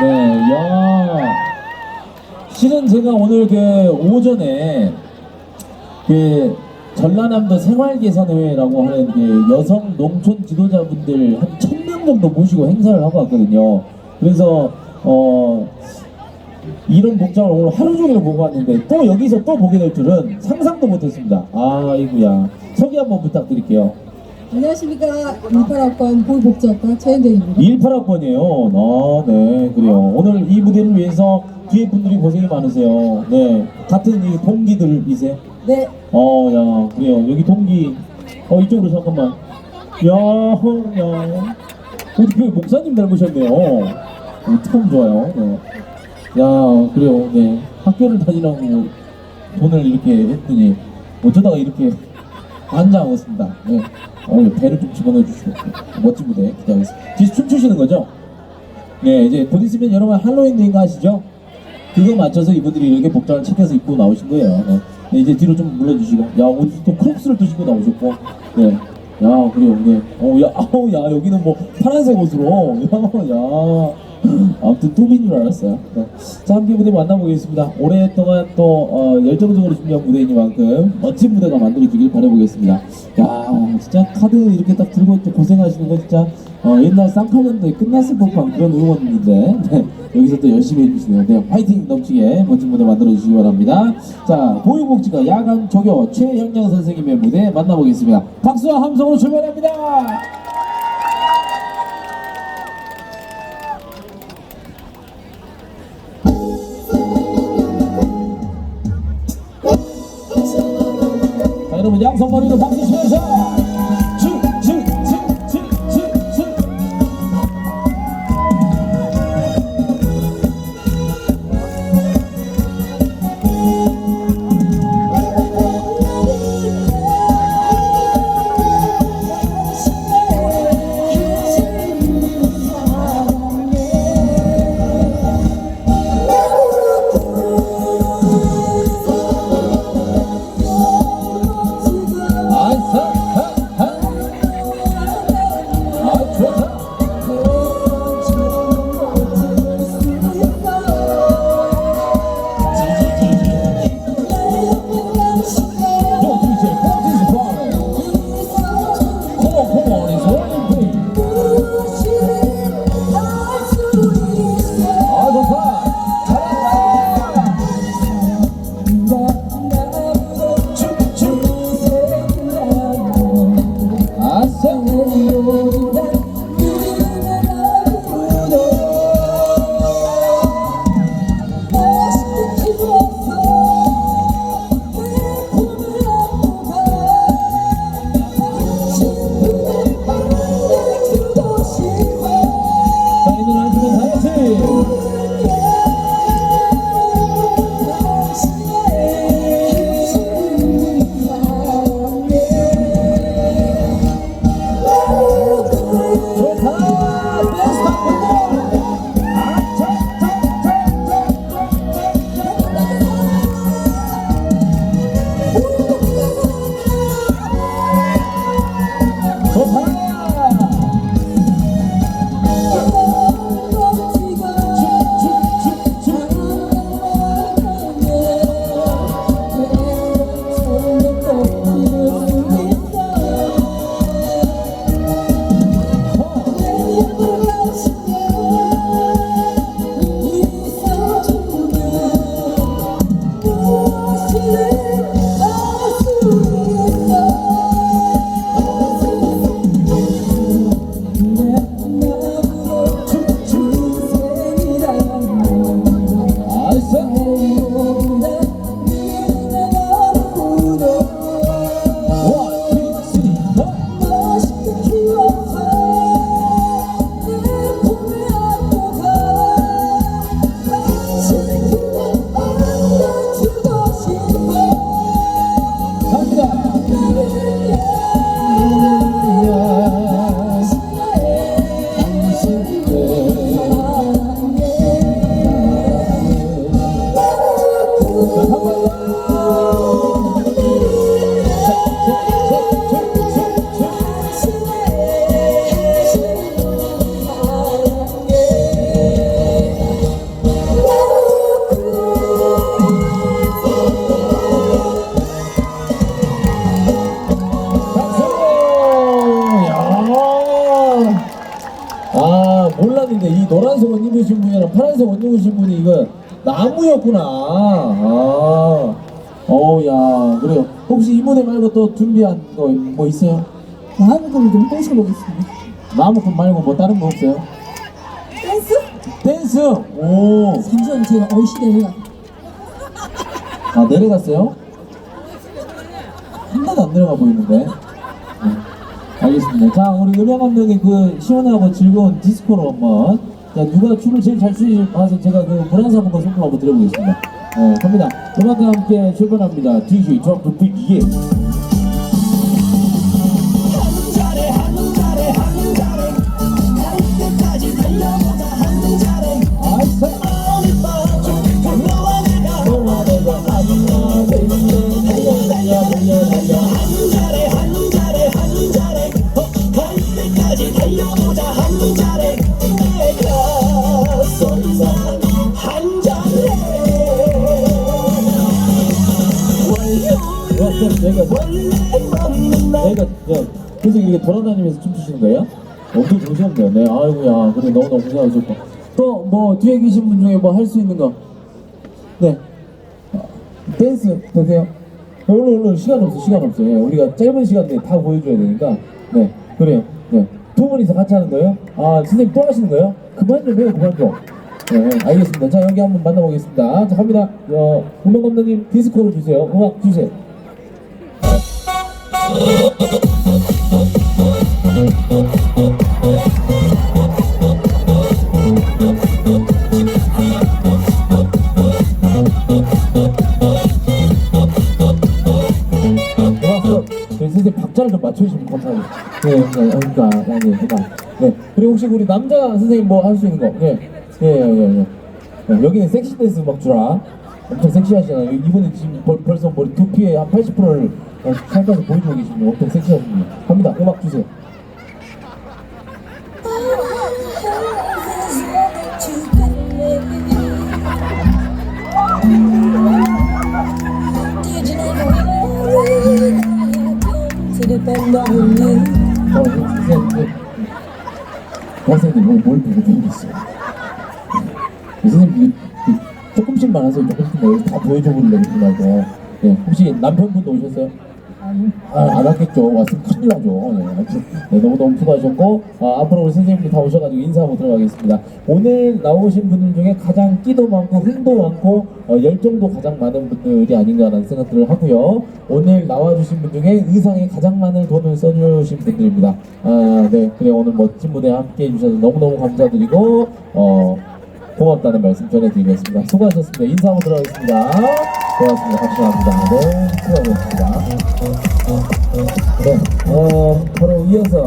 네, 야. 실은 제가 오늘 그 오전에 그 전라남도 생활개선회라고 하는 그 여성 농촌 지도자분들 한 천 명 정도 모시고 행사를 하고 왔거든요. 그래서 어 이런 복장을 오늘 하루 종일 보고 왔는데 또 여기서 또 보게 될 줄은 상상도 못했습니다. 아이구야 소개 한번 부탁드릴게요. 안녕하십니까 18학번 보복지학과 최현정입니다. 18학번이에요. 아, 네, 그래요. 오늘 이 무대를 위해서 뒤에 분들이 고생이 많으세요. 네, 같은 이 동기들이세요? 네, 어, 야, 그래요. 여기 동기. 어, 이쪽으로 잠깐만. 야, 어, 야. 어떻게 목사님 닮으셨네요. 어, 참 좋아요. 네. 야, 그래요. 네. 학교를 다니라고 돈을 이렇게 했더니 어쩌다가 이렇게 환장하겠습니다. 네. 어, 배를 좀 집어넣어 주시고 멋진 무대 기대하겠습니다. 뒤에서 춤추시는 거죠? 네, 이제 곧 있으면 여러분 할로윈 데이인가 아시죠? 그거 맞춰서 이분들이 이렇게 복장을 챙겨서 입고 나오신 거예요. 네. 네, 이제 뒤로 좀 물러주시고, 야, 오늘 또 크록스를 또 신고 나오셨고, 네. 야, 그래요, 네. 어, 야, 아우, 야, 여기는 뭐 파란색 옷으로, 야, 야. 아무튼 뚜비인 줄 알았어요. 네. 자, 함께 무대 만나보겠습니다. 오랫동안 또 어, 열정적으로 준비한 무대이니만큼 멋진 무대가 만들어지길 바라보겠습니다. 야, 진짜 카드 이렇게 딱 들고 또 고생하시는 거 진짜 어, 옛날 쌍칼년도에 끝났을 법한 그런 응원인데 네, 여기서 또 열심히 해주시네요. 네, 화이팅 넘치게 멋진 무대 만들어주시기 바랍니다. 자, 보육복지과 야간 조교 최형량 선생님의 무대 만나보겠습니다. 박수와 함성으로 출발합니다. 여러분 양손 머리로 박수 치면서 입으신 분이 이거 나무였구나. 아, 어우야 그래요. 혹시 이 무대 말고 또 준비한 거 뭐 있어요? 다음 곡을 좀 꼬셔보겠습니다. 나무꾼 말고 뭐 다른 거 없어요? 댄스? 댄스. 오, 잠시만 제가 어시 내려가. 아 내려갔어요? 하나도 안 내려가 보이는데. 네. 알겠습니다. 자, 우리 음향 감독의 그 시원하고 즐거운 디스코로 한번. 자, 누가 춤을 제일 잘 추지 봐서 제가 그 문화사 분과 선물 한번 드려보겠습니다. 네, 갑니다. 음악과 함께 출발합니다. DJ 드럼 더 빅, 예. 내가 내가 야, 계속 이렇게 돌아다니면서 춤추시는 거예요? 엄청 정신없네요. 네, 아이고야, 그래 너무 너무 고생하셨고 또 뭐 뒤에 계신 분 중에 뭐 할 수 있는 거? 네, 어, 댄스 되세요? 얼른 얼른 시간 없어 시간 없어. 예, 우리가 짧은 시간 내에 다 보여줘야 되니까 네 그래요. 네. 두 분이서 같이 하는 거예요? 아 선생님 또 하시는 거예요? 그만 좀 해요 그만 좀. 네 알겠습니다. 자 여기 한번 만나보겠습니다. 자 갑니다. 어, 음악 감독님 디스코를 주세요. 음악 주세요. 네, 선생님 박자를 좀 맞춰주시면 감사하겠습니다. 네, 네, 네. 네. 우리 남자 선생님 뭐 할 수 있는 거? 네, 예, 예. 네, 여기는 섹시 댄스 막 주라. 엄청 섹시하시잖아요. 이분은 지금 벌, 벌써 머리 두피의 한 80%를 살까지 보여주고 계시면 엄청 섹시하십니다. 갑니다. 음악 주세요. 어, 선생님, 선생님, 뭘, 뭘 보고 배우겠어요? 선생님, 조금씩만 하세요. 조금씩만. 여기 다 보여줘 보려고 그러지 말고. 네, 혹시 남편분도 오셨어요? 아, 안 왔겠죠. 왔으면 큰일 나죠. 네, 아무튼, 네, 너무너무 수고하셨고, 아, 앞으로 우리 선생님들 다 오셔가지고 인사하고 들어가겠습니다. 오늘 나오신 분들 중에 가장 끼도 많고, 흥도 많고, 어, 열정도 가장 많은 분들이 아닌가라는 생각들을 하고요. 오늘 나와주신 분 중에 의상에 가장 많은 돈을 써주신 분들입니다. 아, 네. 그래, 오늘 멋진 무대 함께 해주셔서 너무너무 감사드리고, 어, 고맙다는 말씀 전해드리겠습니다. 수고하셨습니다. 인사하고 들어가겠습니다. 고맙습니다. 감사합니다. 네, 수고하셨습니다. 네, 어, 바로 이어서